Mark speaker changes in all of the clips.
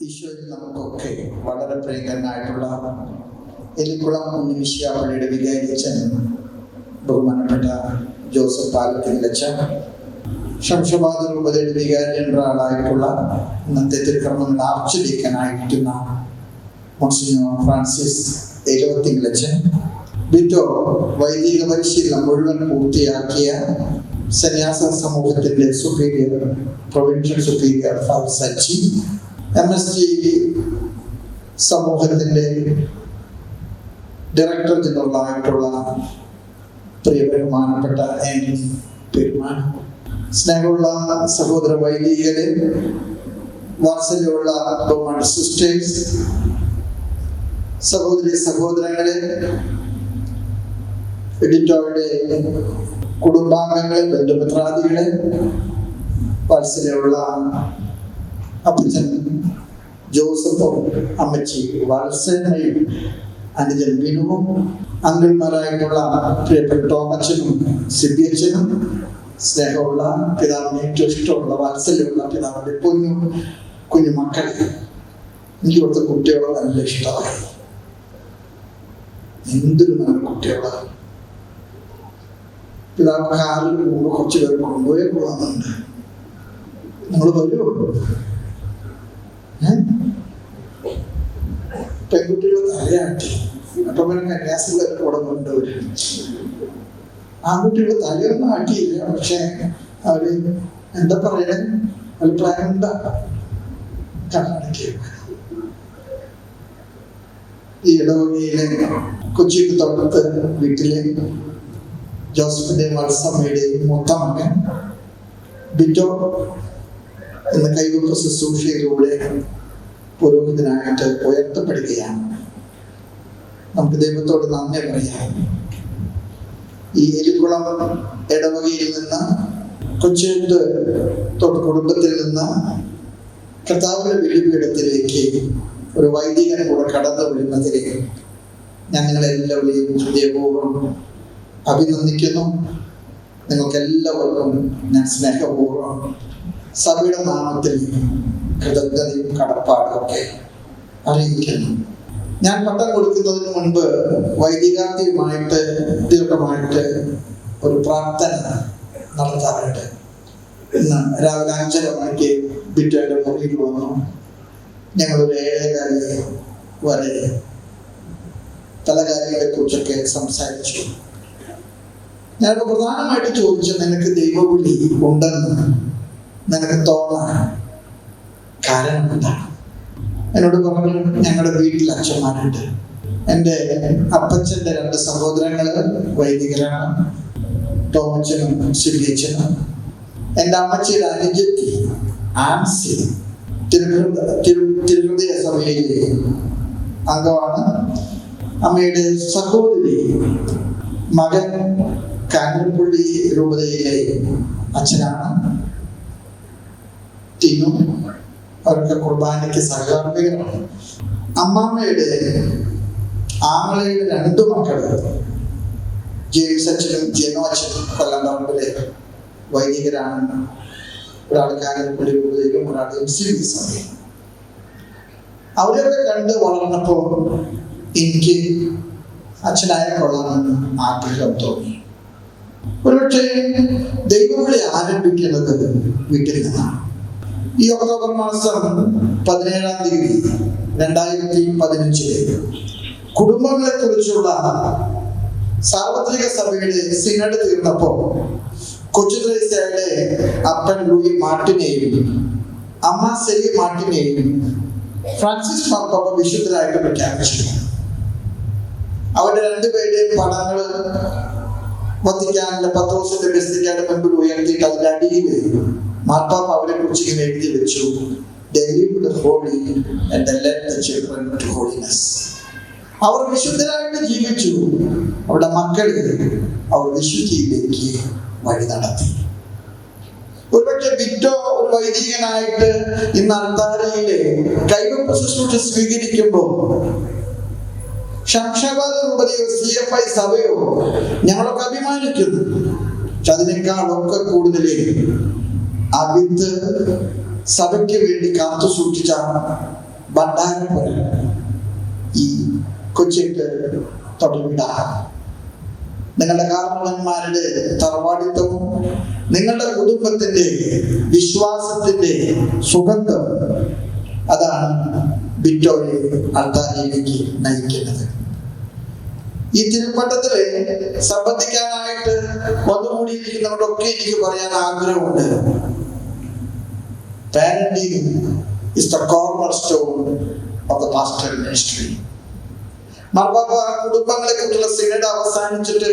Speaker 1: ഈശോയിൽ നമുക്കൊക്കെ വളരെ പ്രിയങ്കരനായിട്ടുള്ള എലിക്കുളം ഉണ്ണിമിശ്യാപ്പള്ളിയുടെ വികാരിച്ചൻ ബഹുമാനപ്പെട്ട ജോസഫ് പാലത്തിലച്ച ശംഷബാദ രൂപതയുടെ വികാരി ജനറലായിട്ടുള്ള ഇന്നത്തെ തിരുക്കർമ്മം ആർച്ച് മോൺസിനോ ഫ്രാൻസിസ് എഴുപത്തിലച്ചൻ ബിറ്റോ വൈദിക പരിശീലനം മുഴുവൻ പൂർത്തിയാക്കിയ സന്യാസ സമൂഹത്തിന്റെ superior provincial superior father Sachi M S G സമൂഹത്തിന്റെ ഡയറക്ടർ ജനറലായിട്ടുള്ള പ്രിയ ബഹുമാനപ്പെട്ട എൻ സ്നേഹമുള്ള സഹോദര വൈദികരെ വാത്സല്യമുള്ള സിസ്റ്റേഴ്സ് സഹോദരി സഹോദരങ്ങളെ എഡിറ്റോയുടെ കുടുംബാംഗങ്ങളെ ബന്ധുമിത്രാദികളെ വാത്സല്യമുള്ള അപ്പച്ചൻ ജോസഫും അമ്മച്ചി വത്സനയും അനുജൻ വിനുവും അങ്കിൾമാരായിട്ടുള്ള പ്രിയപ്പെട്ട ടോമച്ചനും സിബിയച്ചനും സ്നേഹമുള്ള പിതാവിന് ഏറ്റവും ഇഷ്ടമുള്ള വാത്സല്യമുള്ള പിതാവിന്റെ പൊന്നു കുഞ്ഞു മക്കൾ. എനിക്ക് ഇവിടുത്തെ കുട്ടികളെ നല്ല ഇഷ്ടമാണ്. എന്തൊരു നല്ല കുട്ടികളാണ് പിതാവ് കാറിൽ പോകുമ്പോൾ കുറച്ച് പേർ കൊണ്ടുപോയി പോകാന്നുണ്ട് നിങ്ങൾ വരുമോ? പെൺകുട്ടികൾ തലയാട്ടി. അപ്പൊ കന്യാസികളൊക്കെ അവിടെ കൊണ്ടുവരും. ആൺകുട്ടികൾ തലയൊന്നും ആട്ടിയില്ല പക്ഷെ അവർ എന്താ പറയണേ? എന്താ? കണ്ണടക്കി ഈ ഇടവകയിലെ കൊച്ചിക്ക് തൊട്ടത്ത് വീട്ടിലെ ജോസഫിന്റെ മത്സമ്മയുടെയും മൊത്തമൊക്കെ ബിറ്റോ എന്ന കൈവപ്പ് ശുശ്രൂഷയിലൂടെ പുരോഹിതനായിട്ട് ഉയർത്തപ്പെടുകയാണ്. നമുക്ക് ദൈവത്തോട് നന്ദി പറയാം. ഈ എലിക്കുളം ഇടവകയിൽ നിന്ന് കൊച്ചിയുടെ കുടുംബത്തിൽ നിന്ന് കർത്താവിന്റെ ബലിപീഠത്തിലേക്ക് ഒരു വൈദികൻ കൂടെ കടന്നു വരുന്നതിൽ ഞാൻ നിങ്ങളെല്ലാവരെയും ഹൃദയപൂർവം അഭിനന്ദിക്കുന്നു. നിങ്ങൾക്ക് എല്ലാവർക്കും ഞാൻ സ്നേഹപൂർവം സഭയുടെ നാമത്തിൽ കൃതജ്ഞതയും കടപ്പാടും ഒക്കെ അറിയിക്കുന്നു. ഞാൻ പട്ടം കൊടുക്കുന്നതിന് മുൻപ് വൈദികാർത്ഥിയുമായിട്ട് ദീർഘമായിട്ട് ഒരു പ്രാർത്ഥന നടത്താറുണ്ട്. ഇന്ന് രാവിലെ അഞ്ചര മണിക്ക് ബിറ്റയുടെ മുറിയിൽ വന്നു. ഞങ്ങളൊരു ഏഴേകാലി വരെ പല കുറിച്ചൊക്കെ സംസാരിച്ചു. ഞാനിപ്പോ പ്രധാനമായിട്ട് ചോദിച്ചു നിനക്ക് ദൈവവിളി ഉണ്ടെന്ന്. നിനക്ക് തോന്നാൻ കാരണം എന്താണ്? എന്നോട് പറഞ്ഞു ഞങ്ങളുടെ വീട്ടിൽ അച്ഛന്മാരുണ്ട്. എന്റെ അപ്പച്ചന്റെ രണ്ട് സഹോദരങ്ങൾ വൈദികരാണ്. ടോമച്ചനും സിബിയച്ചനും. എന്റെ അമ്മച്ചിയുടെ അനുജത്തി ആൻസി തിരുവൃതയ സഭയിലെ അംഗമാണ്. അമ്മയുടെ സഹോദരി മകൻ കാഞ്ഞിരപ്പള്ളി രൂപതയിലെ അച്ഛനാണ്. ടീനും അവരൊക്കെ കുർബാനയ്ക്ക് സഹകാർമ്മികരാണ് അമ്മാമ്മയുടെ ആങ്ങളയുടെ രണ്ടു മക്കൾ ജെയിംസ് അച്ഛനും ജെനോ അച്ഛനും കൊല്ലം പറമ്പിലെ വൈദികരാണെന്ന് ഒരാൾ കാഞ്ഞിരപ്പള്ളി രൂപതയിലും ഒരാൾ എം സി ബി സമയം അവരെയൊക്കെ കണ്ട് വളർന്നപ്പോൾ എനിക്ക് അച്ഛനായ കൊള്ളാമെന്ന് ആഗ്രഹം തോന്നി. ഒരുപക്ഷെ ദൈവവിളി ആരംഭിക്കുന്നത് വീട്ടിൽ നിന്നാണ്. ഈ ഒക്ടോബർ മാസം പതിനേഴാം തീയതി രണ്ടായിരത്തി പതിനഞ്ചിൽ കുടുംബങ്ങളെ കുറിച്ചുള്ള സാർവത്രിക സഭയുടെ സിനഡ് തീർന്നപ്പോ കൊച്ചു ത്രേസ്യയുടെ അപ്പൻ ലൂയി മാർട്ടിനെയും അമ്മ സെലി മാർട്ടിനെയും ഫ്രാൻസിസ് മാർപ്പാപ്പ വിശുദ്ധരായിട്ട് പ്രഖ്യാപിച്ചു. അവരുടെ രണ്ടുപേരുടെയും പടങ്ങൾ വത്തിക്കാനിലെ പത്രോസിന്റെ ബെസ്തിക്കയുടെ മുൻപിൽ അടിയിൽ മാർപ്പാപ്പ അവരെ കുറിച്ച് ഇങ്ങനെ എഴുതി വെച്ചു. അവർ വിശുദ്ധരായിട്ട് ജീവിച്ചു. അവരുടെ മക്കൾ അവർ വിശുദ്ധിയിലേക്ക് വഴി നടത്തി. ഒരുപക്ഷെ വിറ്റോ ഒരു വൈദികനായിട്ട് ഇന്ന് അന്താരയിലെ കൈവപ്പ് ശുശ്രൂഷ സ്വീകരിക്കുമ്പോൾ ശംഷാബാദ് രൂപതയോ സി എഫ് ഐ സഭയോ ഞങ്ങളൊക്കെ അഭിമാനിക്കുന്നു. പക്ഷെ അതിനേക്കാളൊക്കെ കൂടുതൽ ആ വിത്ത് സഭയ്ക്ക് വേണ്ടി കാത്തു സൂക്ഷിച്ചാണ് ഭണ്ഡാരപ്പുര ഈ കൊച്ചിക്ക് തൊടുവിട നിങ്ങളുടെ കാരണവന്മാരുടെ തറവാടിത്തവും നിങ്ങളുടെ കുടുംബത്തിന്റെ വിശ്വാസത്തിന്റെ സുഗന്ധം അതാണ് ബിറ്റോയെ അൾത്താരയിലേക്ക് നയിക്കുന്നത്. ഈ തിരുപ്പട്ടത്തിൽ സംബന്ധിക്കാനായിട്ട് വന്നുകൂടിയിരിക്കുന്നവരൊക്കെ എനിക്ക് പറയാൻ ആഗ്രഹമുണ്ട്. ഓഫ് ദ കുടുംബങ്ങളെ കുറിച്ചുള്ള സിനഡ് അവസാനിച്ചിട്ട്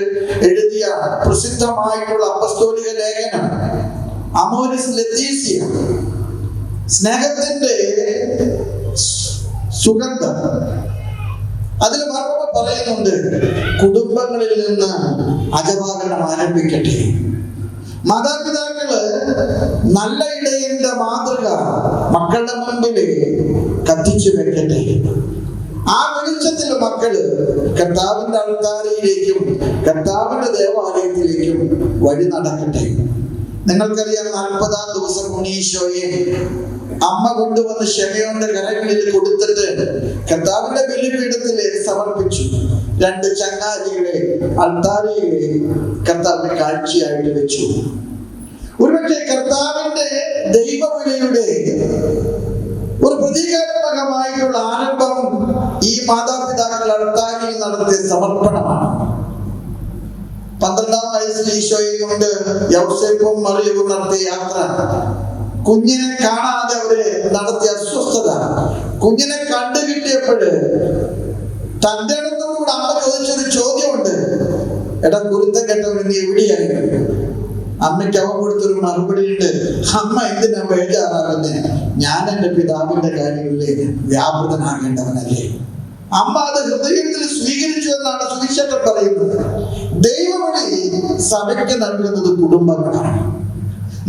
Speaker 1: എഴുതിയ പ്രസിദ്ധമായിട്ടുള്ള അപസ്തോലിക ലേഖനം അമോരിസ് ലത്തീസിയ. സ്നേഹത്തിന്റെ സുഗന്ധം. അതിൽ മറുപടി പറയുന്നുണ്ട് കുടുംബങ്ങളിൽ നിന്ന് അജപാകരണം ആരംഭിക്കട്ടെ. മാതാപിതാക്കൾ നല്ല ഇടയന്റെ മാതൃക മക്കളുടെ മുമ്പിൽ കത്തിച്ചു വെക്കട്ടെ. ആ വെളിച്ചത്തിൽ മക്കൾ കർത്താവിന്റെ അൾത്താരയിലേക്കും കർത്താവിന്റെ ദേവാലയത്തിലേക്കും വഴി നടക്കട്ടെ. നിങ്ങൾക്കറിയാം നാൽപ്പതാം ദിവസം ഉണ്ണീശോയെ. അമ്മ കൊണ്ടുവന്ന് ക്ഷമയോന്റെ കരങ്ങളിൽ കൊടുത്തിട്ട് കർത്താവിന്റെ ബലിപീഠത്തിലെ സമർപ്പിച്ചു. രണ്ട് ചങ്ങാതികളെ അൾത്താരയിലെ കർത്താവിന്റെ കാഴ്ചയായിട്ട് വെച്ചു. ഒരുപക്ഷെ കർത്താവിന്റെ ദൈവവിളിയുടെ ഒരു പ്രതീകാത്മകമായിട്ടുള്ള ആരംഭം ഈ മാതാപിതാക്കൾ അൾത്താരിയിൽ നടത്തിയ സമർപ്പണമാണ്. പന്ത്രണ്ടാം വയസ്സിൽ ഈശോയെ കൊണ്ട് യൗസേപ്പും മറിയവും നടത്തിയ യാത്ര. കുഞ്ഞിനെ കാണാതെ അവർ നടത്തിയ അസ്വസ്ഥത. കുഞ്ഞിനെ കണ്ടു കിട്ടിയപ്പോഴ് തന്റെ അടുത്തോടുകൂടെ അമ്മ ചോദിച്ചൊരു ചോദ്യമുണ്ട്. എടാ ഗുരുത്തം കേട്ടവൻ നീ എവിടെയായി? അമ്മയ്ക്ക് അവൻ കൊടുത്തൊരു മറുപടി ഉണ്ട്. അമ്മ എന്തിനാ വേണ്ടാറാകുന്നേ ഞാൻ എന്റെ പിതാവിന്റെ കാര്യങ്ങളിൽ വ്യാപൃതനാകേണ്ടവനല്ലേ? അമ്മ അത് ഹൃദയത്തിൽ സ്വീകരിച്ചു എന്നാണ് സുവിശേഷം പറയുന്നത്. ദൈവവഴി സഭയ്ക്ക് നൽകുന്നത് കുടുംബങ്ങളാണ്.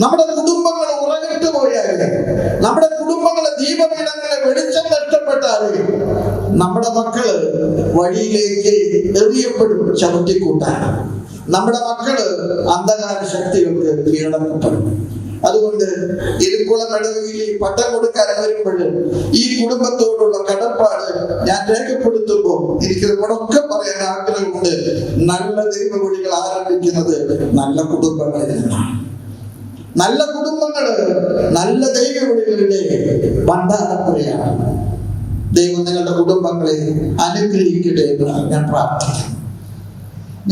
Speaker 1: നമ്മുടെ കുടുംബങ്ങൾ ഉറങ്ങിട്ട് പോയാലേ നമ്മുടെ കുടുംബങ്ങളെ ദീപപീഠങ്ങളെ വെളിച്ചം നഷ്ടപ്പെട്ടാലേ നമ്മുടെ മക്കൾ വഴിയിലേക്ക് എറിയപ്പെടും ചവിട്ടിക്കൂട്ടാൻ. നമ്മുടെ മക്കൾ അന്ധകാര ശക്തികൾക്ക് കീഴടക്കപ്പെടും അതുകൊണ്ട് എരുക്കുളം ഇടവയിൽ പട്ടം കൊടുക്കാൻ വരുമ്പോൾ ഈ കുടുംബത്തോടുള്ള കടപ്പാട് ഞാൻ രേഖപ്പെടുത്തുമ്പോൾ എനിക്ക് നിങ്ങളൊക്കെ പറയാൻ ആഗ്രഹമുണ്ട്. നല്ല ദൈവവഴികൾ ആരംഭിക്കുന്നത് നല്ല കുടുംബങ്ങളിൽ നിന്നാണ്. നല്ല കുടുംബങ്ങൾ നല്ല ദൈവവിളികളുടെ ഭണ്ഡാരപ്പുരയാണ്. ദൈവം നിങ്ങളുടെ കുടുംബങ്ങളെ അനുഗ്രഹിക്കട്ടെ എന്ന് ഞാൻ പ്രാർത്ഥിക്കുന്നു.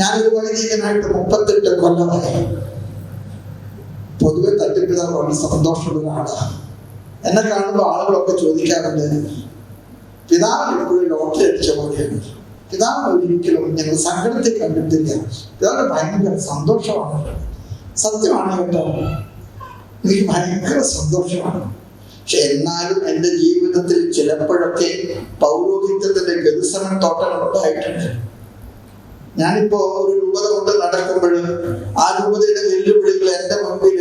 Speaker 1: ഞാനൊരു വൈദികനായിട്ട് മുപ്പത്തെട്ട് കൊല്ലമായി പൊതുവെ തട്ടിപ്പിതാവാണ് സന്തോഷമുള്ള ഒരാളാണ് എന്നെ കാണുമ്പോൾ ആളുകളൊക്കെ ചോദിക്കാറുണ്ട് പിതാവിന് എപ്പോഴും ലോട്ടറി അടിച്ച പോലെയാണ്. പിതാവിന് ഒരിക്കലും ഞങ്ങൾ സങ്കടത്തിൽ കണ്ടിട്ടില്ല. പിതാവിന് ഭയങ്കര സന്തോഷമാണ്. സത്യമാണ് കേട്ടോ. എനിക്ക് ഭയങ്കര സന്തോഷമാണ്. പക്ഷെ എന്നാലും എന്റെ ജീവിതത്തിൽ ചിലപ്പോഴൊക്കെ പൗരോഹിത്യത്തിന്റെ ഗതിസമൻ തോട്ടങ്ങൾ ഉണ്ടായിട്ടുണ്ട് ഞാനിപ്പോ ഒരു രൂപത കൊണ്ട് നടക്കുമ്പോൾ ആ രൂപതയുടെ വെല്ലുവിളികൾ എന്റെ മുമ്പിൽ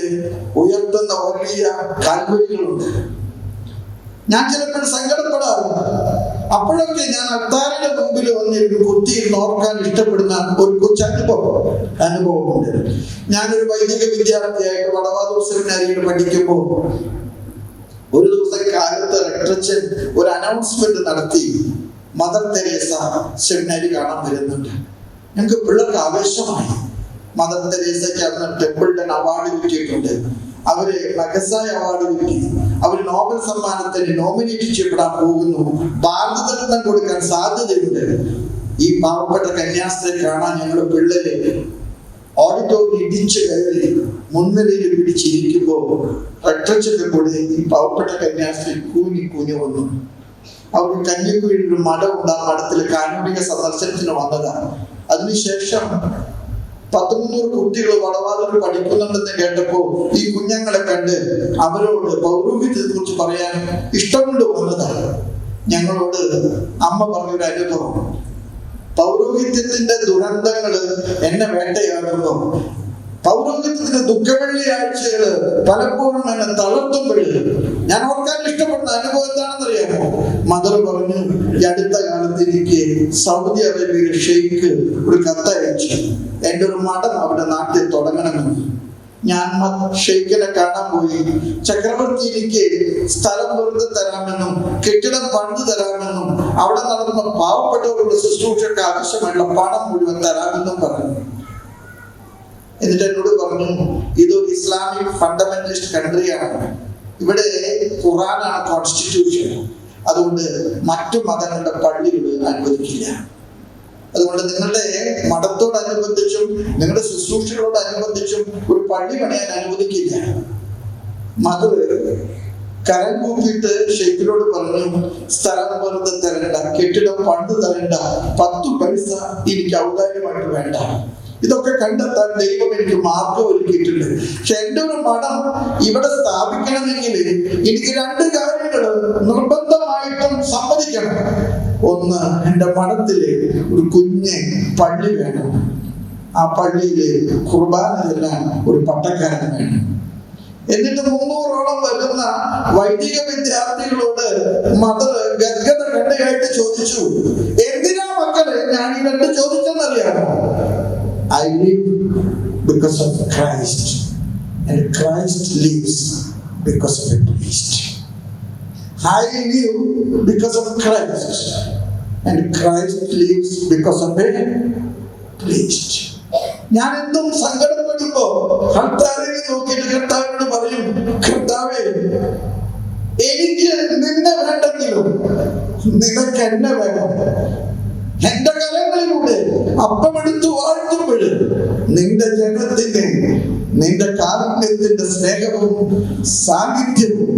Speaker 1: ഉയർത്തുന്ന വലിയ കാൽവഴികളുണ്ട് ഞാൻ ചിലപ്പോൾ സങ്കടപ്പെടാറുണ്ട്. അപ്പോഴൊക്കെ ഞാൻ അത്താരിന്റെ മുമ്പിൽ വന്നിരുന്ന് കുത്തി നോക്കാൻ ഇഷ്ടപ്പെടുന്ന ഒരു കൊച്ചനുഭവം അനുഭവമുണ്ട് ഞാനൊരു വൈദിക വിദ്യാർത്ഥിയായിട്ട് വടവാതൂർ സെമിനാരിയിൽ പഠിക്കുമ്പോൾ ഒരു ദിവസം കാലത്ത് റെക്ടറച്ചൻ ഒരു അനൗൺസ്മെന്റ് നടത്തി. മദർ തെരേസ സെമിനാരി കാണാൻ വരുന്നുണ്ട്. ഞങ്ങൾക്ക് പിള്ളേർക്ക് ആവേശമാണ് മദർ തെരേസയ്ക്ക് അന്ന് ടെമ്പിളിന്റെ അവാർഡ് കിട്ടിയിട്ടുണ്ട്. അവർ മഗസായ അവാർഡ് കിട്ടി. അവർ നോബൽ സമ്മാനത്തിന് നോമിനേറ്റ് ചെയ്യപ്പെടാൻ പോകുന്നു. ഭാരതരത്നം കൊടുക്കാൻ സാധ്യതയുണ്ട്. ഈ പാവപ്പെട്ട കന്യാസ്ത്രീ കാണാൻ ഞങ്ങളുടെ പിള്ളേര് ഓഡിറ്റോറിയം ഇടിച്ചു കയറി മുൻനിരയിൽ പിടിച്ചിരിക്കുമ്പോ റക്ടച്ചന്റെ കൂടെ ഈ പാവപ്പെട്ട കന്യാസ്ത്രീ കൂനി കൂനി വന്നു. അവർ കഞ്ഞിക്കുഴിയിൽ ഒരു മഠം ഉണ്ട് ആ മഠത്തിൽ കാനൂനിക സന്ദർശനത്തിന് വന്നതാണ് അതിനുശേഷം പത്ത് മുന്നൂറ് കുട്ടികൾ വടവാതൊരു പഠിക്കുന്നുണ്ടെന്ന് കേട്ടപ്പോ ഈ കുഞ്ഞുങ്ങളെ കണ്ട് അവരോട് പൗരോഹിത്യത്തെ കുറിച്ച് പറയാൻ ഇഷ്ടം കൊണ്ട് വന്നതാണ് ഞങ്ങളോട് അമ്മ പറഞ്ഞൊരു അനുഭവം പൗരോഹിത്യത്തിന്റെ ദുരന്തങ്ങൾ എന്നെ വേട്ടയാടുമ്പോ പൗരോഹിത്യത്തിന്റെ ദുഃഖവെള്ളിയാഴ്ചകൾ പലപ്പോഴും എന്നെ തളർത്തുമ്പോൾ ഞാൻ ഓർക്കാൻ ഇഷ്ടപ്പെടുന്ന അനുഭവം എന്താണെന്നറിയാമോ? മദർ പറഞ്ഞു ഈ അടുത്ത കാലത്ത് എനിക്ക് സൗദി അറേബ്യയിലെ ഷെയ്ഖ് ഒരു കത്തയച്ചു എന്റെ ഒരു മഠം അവിടെ നാട്ടിൽ തുടങ്ങണമെന്ന്. ഞാൻ ഷെയ്ഖിനെ കാണാൻ പോയി. ചക്രവർത്തി എനിക്ക് സ്ഥലം വെറുതെ തരാമെന്നും കെട്ടിടം പണ്ട് തരാമെന്നും അവിടെ നടന്ന പാവപ്പെട്ടവരുടെ ശുശ്രൂഷയ്ക്ക് ആവശ്യമായുള്ള പണം മുഴുവൻ തരാമെന്നും പറഞ്ഞു. എന്നിട്ട് എന്നോട് പറഞ്ഞു ഇതൊരു ഇസ്ലാമിക് ഫണ്ടമെന്റലിസ്റ്റ് കൺട്രിയാണ്. ഇവിടെ ഖുറാനാണ് കോൺസ്റ്റിറ്റ്യൂഷൻ അതുകൊണ്ട് മറ്റു മതങ്ങളുടെ പള്ളികൾ അനുവദിക്കില്ല. അതുകൊണ്ട് നിങ്ങളുടെ മതത്തോടനുബന്ധിച്ചും നിങ്ങളുടെ ശുശ്രൂഷകളോടനുബന്ധിച്ചും ഒരു പള്ളി പണിയാൻ അനുവദിക്കില്ല. മകൾ കരൻ കൂപ്പിയിട്ട് ഷെയ്ഖിനോട് പറഞ്ഞു സ്ഥലം വെറുതെ തരണ്ട കെട്ടിടം പണ്ട് തരണ്ട പത്തു പൈസ എനിക്ക് ഔദാര്യമായിട്ട് വേണ്ട. ഇതൊക്കെ കണ്ടെത്താൻ ദൈവം എനിക്ക് മാർഗം ഒരുക്കിയിട്ടുണ്ട് പക്ഷെ എന്റെ ഒരു മഠം ഇവിടെ സ്ഥാപിക്കണമെങ്കിൽ എനിക്ക് രണ്ട് കാര്യങ്ങൾ സമ്മതിക്കണം ഒന്ന് എന്റെ മഠത്തിലെ ഒരു കുഞ്ഞ് പള്ളി വേണം. ആ പള്ളിയിലെ കുർബാന ചെല്ലാൻ ഒരു പട്ടക്കാരൻ വേണം. എന്നിട്ട് മുന്നൂറോളം വരുന്ന വൈദിക വിദ്യാർത്ഥികളോട് മദർ ഗദ്ഗത കണ്ടയായിട്ട് ചോദിച്ചു എന്തിനാ മക്കളെ ഞാൻ ഈ രണ്ട് ചോദിച്ചെന്നറിയാമോ? I live because of Christ Christ lives because of a priest I live because of Christ, and Christ lives because of a priest ഞാൻ എന്തും സങ്കടപ്പെടുമ്പോ കർത്താവിനെ നോക്കിയിട്ട് കർത്താവിനോട് പറയും കർത്താവേ എനിക്ക് നിന്നെ വേണ്ടെങ്കിലും നിനക്ക് എന്നെ വേണം. എന്റെ കലങ്ങളിലൂടെ അപ്പമെടുത്ത് വാഴ്ത്തുമ്പോൾ നിന്റെ ജനത്തിന് നിന്റെ കാരുണ്യത്തിന്റെ സ്നേഹവും സാന്നിധ്യവും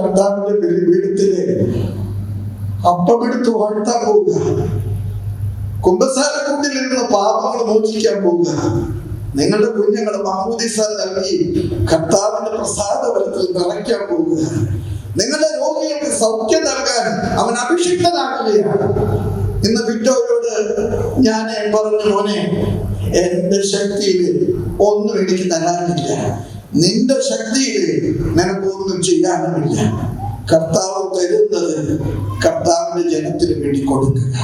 Speaker 1: കർത്താവിന്റെ ബലിപീഠത്തിലെ അപ്പമെടുത്ത് വാഴ്ത്താൻ പോവുക. കുമ്പസാരക്കൂട്ടിൽ നിന്ന് പാപങ്ങൾ മോചിക്കാൻ പോവുക. നിങ്ങളുടെ കുഞ്ഞുങ്ങളെ മാമൂദിസ നൽകി കർത്താവിന്റെ പ്രസാദപരത്തിൽ നിറയ്ക്കാൻ പോവുക. നിങ്ങളുടെ രോഗികൾക്ക് സൗഖ്യം നൽകാൻ അവൻ അഭിഷിക്തനാക്കുകയാണ് ഇന്ന് വിറ്റോയോട് ഞാൻ പറഞ്ഞു മോനെ എന്റെ ശക്തിയിൽ ഒന്നും എനിക്ക് തരാനില്ല. നിന്റെ ശക്തിയിൽ നിനക്കൊന്നും ചെയ്യാനുമില്ല. കർത്താവ് തരുന്നത് കർത്താവിന്റെ ജനത്തിന് വേണ്ടി കൊടുക്കുക.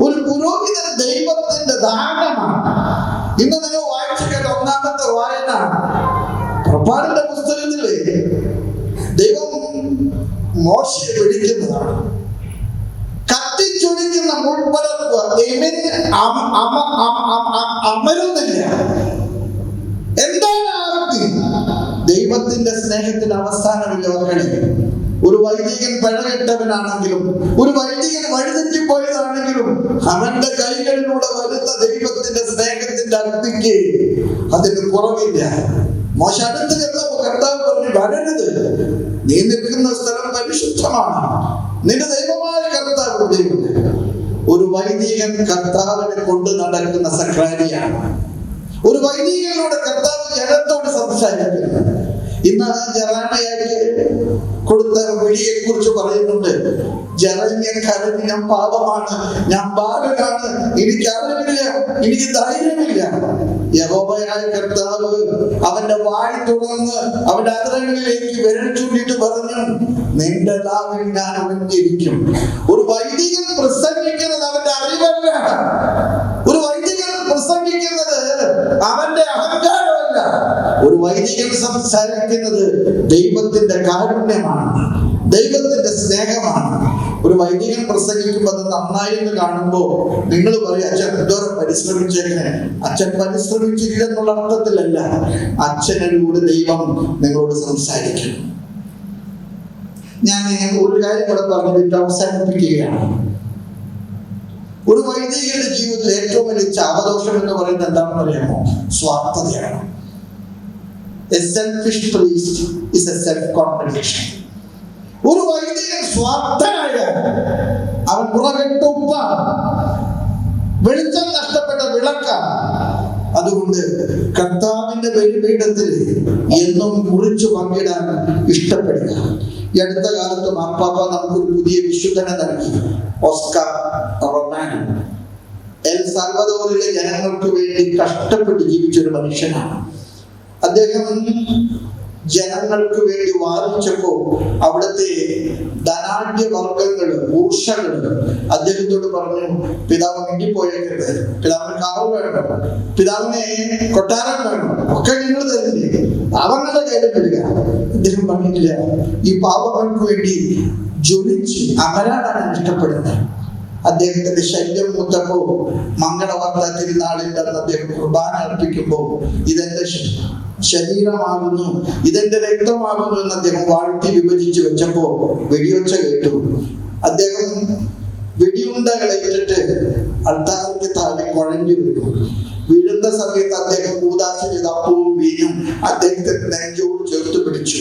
Speaker 1: ഒരു പുരോഹിതൻ ദൈവത്തിന്റെ ദാനമാണ്. ഇന്ന് നിങ്ങൾ വായിച്ചു കേട്ട ഒന്നാമത്തെ വായന. പ്രഭാറിന്റെ പുസ്തകത്തിൽ ദൈവം മോശയെ വിളിക്കുന്നതാണ്. കത്തിച്ചൊടിക്കുന്ന മുൾപ്പടർപ്പ് അമരുന്നില്ല. ദൈവത്തിന്റെ സ്നേഹത്തിന് അവസാനമില്ല മക്കളെ ഒരു വൈദികൻ പിഴകെട്ടവനാണെങ്കിലും ഒരു വൈദികൻ വഴിതെറ്റിപ്പോയതാണെങ്കിലും അവന്റെ കൈകളിലൂടെ വരുന്ന ദൈവത്തിന്റെ സ്നേഹത്തിന്റെ അഗ്നിക്ക് അതിന് കുറവില്ല മോശ അടുത്ത് ചെന്നപ്പോ കർത്താവ് പറഞ്ഞു വരരുത്. നീ നിൽക്കുന്ന സ്ഥലം പരിശുദ്ധമാണ്. നിന്റെ ദൈവമായ കർത്താവ് ഒരു വൈദികൻ കർത്താവിനെ കൊണ്ട് നടക്കുന്ന സക്രാരിയാണ് ഒരു വൈദികനോട് കർത്താവ് ജനത്തോട് സംസാരിക്കുന്നു. ഇന്ന് ആ ജറാമയാക്ക് കൊടുത്ത വിളിയെ കുറിച്ച് പറയുന്നുണ്ട്. ജറന്യൻ കരഞ്ഞ് ഞാൻ പാപമാണ് ഞാൻ ബാലനാണ് എനിക്ക് അറിവില്ല എനിക്ക് ധൈര്യമില്ല. യഹോബയായ കർത്താവ് അവന്റെ വായി തുറന്ന് അവന്റെ അതിരങ്ങളിലേക്ക് വിരൽ ചൂണ്ടിട്ട് പറഞ്ഞു നിന്റെ ലാവിൽ ഞാൻ ഒളിഞ്ഞിരിക്കും ഒരു വൈദികൻ പ്രസംഗിക്കുന്നത് അവന്റെ അറിവല്ല. അവന്റെ അഹങ്കാരമല്ല. ഒരു വൈദികൻ സംസാരിക്കുന്നത് ദൈവത്തിന്റെ കാരുണ്യമാണ് ദൈവത്തിന്റെ സ്നേഹമാണ്. ഒരു വൈദികൻ പ്രസംഗിക്കുമ്പോൾ അത് എന്ന് കാണുമ്പോൾ നിങ്ങൾ പറയും അച്ഛൻ എന്തോരം പരിശ്രമിച്ചേക്കണേ. അച്ഛൻ പരിശ്രമിച്ചില്ല എന്നുള്ള അർത്ഥത്തിലല്ല. അച്ഛനിലൂടെ ദൈവം നിങ്ങളോട് സംസാരിക്കും ഞാൻ ഒരു കാര്യം കൂടെ പറഞ്ഞിട്ട് അവസാനിപ്പിക്കുകയാണ്. ഒരു വൈദികയുടെ ജീവിതത്തിൽ ഏറ്റവും വലിയ ചാപദോഷം എന്ന് പറയുന്നത് എന്താണെന്ന് അറിയാമോ? സ്വാർത്ഥതയാണ്. ഒരു വൈദികൻ അവൻ വെളിച്ചം നഷ്ടപ്പെട്ട വിളക്ക അതുകൊണ്ട് കർത്താവിന്റെ ബലിപീഠത്തിൽ എന്നും കുറിച്ചു പങ്കിടാൻ ഇഷ്ടപ്പെടുക. ഈ അടുത്ത കാലത്ത് മാർപ്പാപ്പ നമുക്കൊരു പുതിയ വിശുദ്ധനെ നൽകി. ഓസ്കാർ എൽ ജനങ്ങൾക്ക് വേണ്ടി കഷ്ടപ്പെട്ട് ജീവിച്ച ഒരു മനുഷ്യനാണ്. അദ്ദേഹം ജനങ്ങൾക്ക് വേണ്ടി വാദിച്ചപ്പോൾ അവിടുത്തെ ധനാഢ്യ വർഗങ്ങൾ ഊർഷകൾ അദ്ദേഹത്തോട് പറഞ്ഞു പിതാവ് മിണ്ടിപ്പോയേക്കരുത്. പിതാവിന് കാവ് വേണം. പിതാവിനെ കൊട്ടാരം വേണം. ഒക്കെ നിങ്ങൾ തരുന്നില്ലേ? അവങ്ങളുടെ കയ്യിൽ വരിക അദ്ദേഹം പറഞ്ഞിട്ടില്ല. ഈ പാവങ്ങൾക്ക് വേണ്ടി ജ്വലിച്ച് അമരാടാണ് ഇഷ്ടപ്പെടുന്നത് അദ്ദേഹത്തിന്റെ ശല്യം മുത്തപ്പോ മംഗളവാർത്ത തിരുനാളിൽ അന്ന് അദ്ദേഹം കുർബാന അർപ്പിക്കുമ്പോ ഇതെന്റെ ശരീരമാകുന്നു ഇതെന്റെ രക്തമാകുന്നു എന്ന് അദ്ദേഹം വാഴ്ത്തി വിഭജിച്ചു വെച്ചപ്പോ വെടിയൊച്ച കേട്ടു. അദ്ദേഹം വെടിയുണ്ടകളെ ഇട്ടിട്ട് അൾത്താരയ്ക്ക് താഴെ കുഴഞ്ഞു വീണു. വീഴുന്ന സമയത്ത് അദ്ദേഹം കൂതാശ ചെയ്ത അപ്പവും വീഞ്ഞും അദ്ദേഹത്തിന്റെ നെഞ്ചോട് ചേർത്ത് പിടിച്ചു.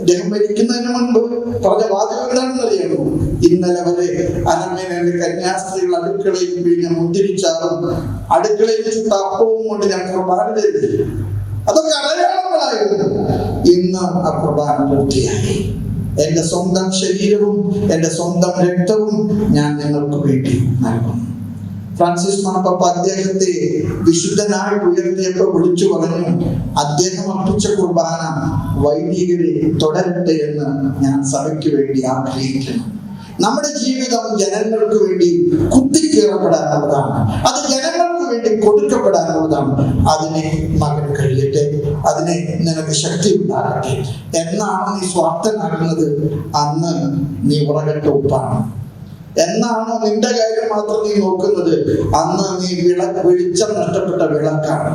Speaker 1: അദ്ദേഹം മരിക്കുന്നതിന് മുൻപ് പറഞ്ഞ വാചകം എന്താണെന്ന് അറിയണോ ഇന്നലെ വരെ അനമ്മേനെ കന്യാസ്ത്രീകൾ അടുക്കളയിൽ പിഴിഞ്ഞ മുന്തിരിച്ചാലും അടുക്കളയിൽ ചുട്ട അപ്പവും കൊണ്ട് ഞാൻ കുർബാന ചെയ്തു അതൊക്കെ അടയാളങ്ങളായിരുന്നു. ഇന്ന് ആ കുർബാന പൂർത്തിയായി. എന്റെ സ്വന്തം ശരീരവും എന്റെ സ്വന്തം രക്തവും ഞാൻ നിങ്ങൾക്ക് വേണ്ടി നൽകുന്നു. ഫ്രാൻസിസ് മണപ്പ അദ്ദേഹത്തെ വിശുദ്ധനായിട്ട് ഉയർത്തിയപ്പോൾ വിളിച്ചു പറഞ്ഞു അദ്ദേഹം അർപ്പിച്ച കുർബാന വൈദികരെ തുടരട്ടെ എന്ന് ഞാൻ സഭയ്ക്ക് വേണ്ടി ആഗ്രഹിക്കുന്നു. നമ്മുടെ ജീവിതം ജനങ്ങൾക്ക് വേണ്ടി കുത്തിക്കീറപ്പെടാനുള്ളതാണ്. അത് ജനങ്ങൾക്ക് വേണ്ടി കൊടുക്കപ്പെടാനുള്ളതാണ്. അതിനെ മകൻ കഴിയട്ടെ അതിനെ നിനക്ക് ശക്തി ഉണ്ടാകട്ടെ. എന്നാണ് നീ സ്വാർത്ഥനാകുന്നത്. അന്ന് നീ ഉറകട്ട ഉപ്പാണ്. എന്നാണോ നിന്റെ കാര്യം മാത്രം നീ നോക്കുന്നത്? അന്ന് നീ വിള വെളിച്ചം നഷ്ടപ്പെട്ട വിളക്കാണ്.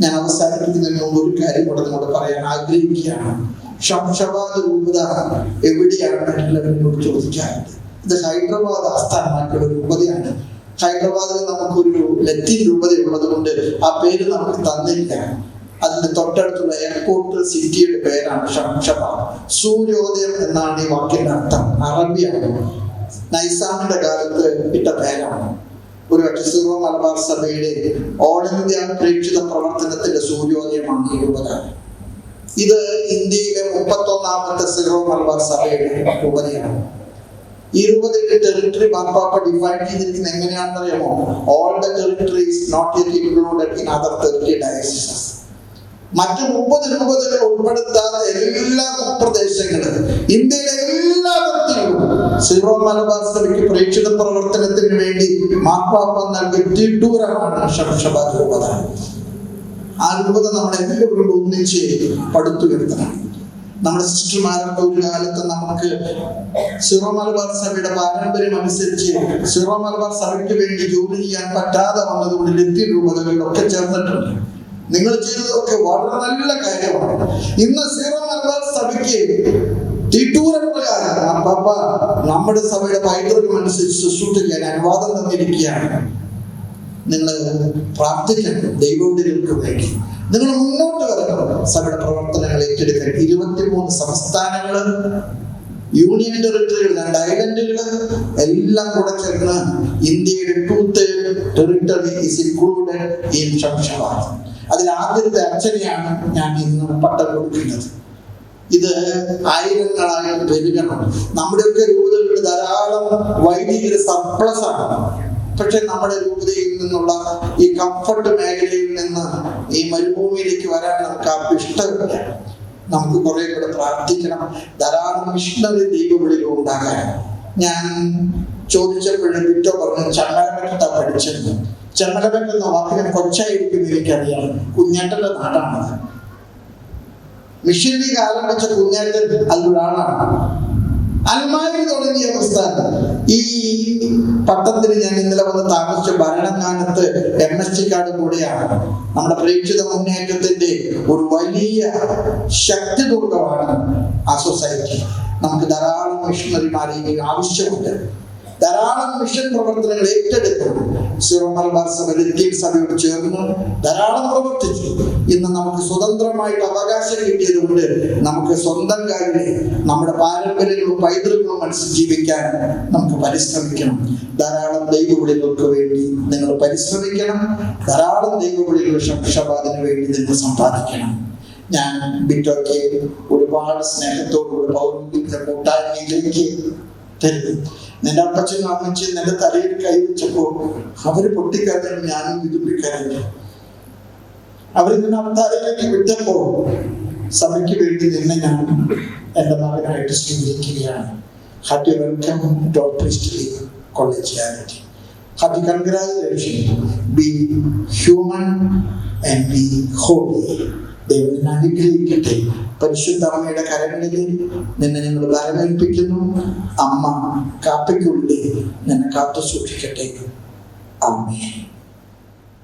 Speaker 1: ഞാൻ അവസാനിപ്പിക്കുന്നതിന് മുമ്പ് ഒരു കാര്യം കൂടെ നിങ്ങളോട് പറയാൻ ആഗ്രഹിക്കുകയാണ്. ഷംഷബാദ് രൂപത എവിടെയാണ് എല്ലാവരും ചോദിക്കാറുണ്ട്. ഇത് ഹൈദരാബാദ് ആസ്ഥാനമായിട്ടുള്ള രൂപതയാണ്. ഹൈദരാബാദിൽ നമുക്കൊരു ലത്തീൻ രൂപത ഉള്ളത് കൊണ്ട് ആ പേര് നമുക്ക് തന്നില്ല. അതിന്റെ തൊട്ടടുത്തുള്ള എയർപോർട്ട് സിറ്റിയുടെ പേരാണ് ഷംഷബാദ്. സൂര്യോദയം എന്നാണ് ഈ വാക്കിന്റെ അർത്ഥം. അറബിയാണ്. നൈസാമിന്റെ കാലത്ത് ഇട്ട പേരാണ്. ഒരു അക്ഷസൂർവ മലബാർ സഭയുടെ ഓൾ ഇന്ത്യ പ്രേക്ഷിത പ്രവർത്തനത്തിന്റെ സൂര്യോദയമാണ് ഈ ഉപകാരം. ഇത് ഇന്ത്യയിലെ മുപ്പത്തൊന്നാമത്തെ സിറോ മലബാർ സഭയുടെ ഉപരിയാണ് ഈ രൂപതയുടെ ടെറിട്ടറി മാർപ്പാപ്പ ഡിഫൈൻ ചെയ്തിരിക്കുന്നത് all the territories not yet included in other thirty dioceses മറ്റു മുപ്പത് രൂപതകൾ ഉൾപ്പെടുത്താത്ത എല്ലാ പ്രദേശങ്ങളും ഇന്ത്യയിലെ എല്ലാ വ്യക്തികളും സീറോ മലബാർ സഭയ്ക്ക് പ്രേക്ഷിത പ്രവർത്തനത്തിന് വേണ്ടി മാർപ്പാപ്പ നൽകിയ തിട്ടൂരമാണ് ഷംഷബാ രൂപത ആ രൂപത നമ്മൾ എല്ലാവരും ഒന്നിച്ച് പടുത്തുയർത്തണം. നമ്മുടെ സിസ്റ്റർമാരൊക്കെ ഒരു കാലത്ത് നമുക്ക് സിറോ മലബാർ സഭയുടെ പാരമ്പര്യം അനുസരിച്ച് സിറോ മലബാർ സഭയ്ക്ക് വേണ്ടി ജോലി ചെയ്യാൻ പറ്റാതെ വന്നതുകൊണ്ട് ലത്തി രൂപതകളിലൊക്കെ ചേർന്നിട്ടുണ്ട്. നിങ്ങൾ ചെയ്തതൊക്കെ വളരെ നല്ല കാര്യമാണ്. ഇന്ന് സിറോ മലബാർ സഭയ്ക്ക് തിട്ടൂരപ്രകാരം പാപ്പ നമ്മുടെ സഭയുടെ പൈതൃകം അനുസരിച്ച് ശുശ്രൂഷ ചെയ്യാൻ അനുവാദം തന്നിരിക്കുകയാണ്. നിങ്ങൾ പ്രാർത്ഥിക്കണം ദൈവവിടുകൾക്ക് വേണ്ടി. നിങ്ങൾ മുന്നോട്ട് വരണം. സഭയുടെ പ്രവർത്തനങ്ങൾ ഏറ്റെടുക്കാൻ ഇരുപത്തിമൂന്ന് സംസ്ഥാനങ്ങൾ യൂണിയൻ ടെറിട്ടറികൾ രണ്ട് ഐലൻഡുകൾ എല്ലാം കൂടെ ചേർന്ന് ഇന്ത്യയുടെ tooth territory is included in Shamshabad അതിൽ ആദ്യത്തെ അച്ഛനെയാണ് ഞാൻ ഇന്ന് പട്ടം കൊടുക്കുന്നത്. ഇത് ആയിരക്കണക്കിന് പെരുകണം നമ്മുടെയൊക്കെ രൂപതകളിൽ ധാരാളം വൈദികർ സർപ്ലസ് ആണ്. പക്ഷെ നമ്മുടെ രൂപതയിൽ നിന്നുള്ള ഈ കംഫർട്ട് മേഖലയിൽ നിന്ന് ഈ മരുഭൂമിയിലേക്ക് വരാൻ നമുക്ക് ആ ഇഷ്ടമില്ല. നമുക്ക് കുറെ കൂടെ പ്രാർത്ഥിക്കണം. ധാരാളം മിഷണറി ദ്വീപുകളിലും ഉണ്ടാകാൻ. ഞാൻ ചോദിച്ചപ്പോഴും വിറ്റോ പറഞ്ഞു ചങ്ങലമറ്റ പഠിച്ചത്. എന്ന വാക്കിനെ കൊച്ചായിരിക്കും എനിക്കറിയാം. കുഞ്ഞേട്ടന്റെ നാടാണത്. മിഷൻ ലീഗ് ആരംഭിച്ച കുഞ്ഞേട്ടൻ അതിലൊരാളാണ് അൽമാരി തുടങ്ങിയ പ്രസ്ഥാനം ഈ പട്ടത്തിൽ ഞാൻ ഇന്നലെ വന്ന് താമസിച്ച ഭരണങ്ങാനത്ത് എം എസ് ടിക്കാട് കൂടെയാണ്. നമ്മുടെ പ്രേക്ഷിത മുന്നേറ്റത്തിന്റെ ഒരു വലിയ ശക്തി ദുർഗമാണ് ആ സൊസൈറ്റി. നമുക്ക് ധാരാളം മിഷണറിമാരെ ആവശ്യമുണ്ട്. ധാരാളം മിഷൻ പ്രവർത്തനങ്ങൾ ഏറ്റെടുത്തു സിറോ മലബാർ സഭ ലത്തീൻ സഭയോട് ചേർന്ന് ധാരാളം പ്രവർത്തിച്ചു. ഇന്ന് നമുക്ക് സ്വതന്ത്രമായിട്ട് അവകാശം കിട്ടിയത് കൊണ്ട് നമുക്ക് സ്വന്തം കാര്യം നമ്മുടെ പാരമ്പര്യങ്ങളും പൈതൃകങ്ങളും മനസ്സിൽ ജീവിക്കാൻ നമുക്ക് പരിശ്രമിക്കണം. ധാരാളം ദൈവവിളികൾക്ക് വേണ്ടി നിങ്ങൾ പരിശ്രമിക്കണം. ധാരാളം ദൈവവിളികൾ ഷംഷാബാദിന് വേണ്ടി നിങ്ങൾ സമ്പാദിക്കണം. ഞാൻ ബിറ്റോയ്ക്ക് ഒരുപാട് സ്നേഹത്തോടുകൂടി പൗരോഹിത്യ കൂട്ടായ്മയിലേക്ക് തരുന്നു നിന്റെ അപ്പച്ചനും അമ്മച്ചും നിന്റെ തലയിൽ കൈവച്ചപ്പോ അവർ ഞാനും വിതുമ്പിക്കരഞ്ഞു. അവർ നിന്നെ അവതാരയിലേക്ക് വിട്ടപ്പോ സഭയ്ക്ക് വേണ്ടി നിന്ന് ഞാൻ എന്റെ മകനായിട്ട് സ്വീകരിക്കുകയാണ്. Happy welcome priestly collegiality happy congratulation be human and be holy ദൈവത്തിന് അനുഗ്രഹിക്കട്ടെ. പരിശുദ്ധ അമ്മയുടെ കരങ്ങളിൽ നിന്നെ ഞങ്ങൾ വരമേൽപ്പിക്കുന്നു അമ്മ കാപ്പയ്ക്കുള്ളിൽ നിന്നെ കാത്തു സൂക്ഷിക്കട്ടെ അമ്മേ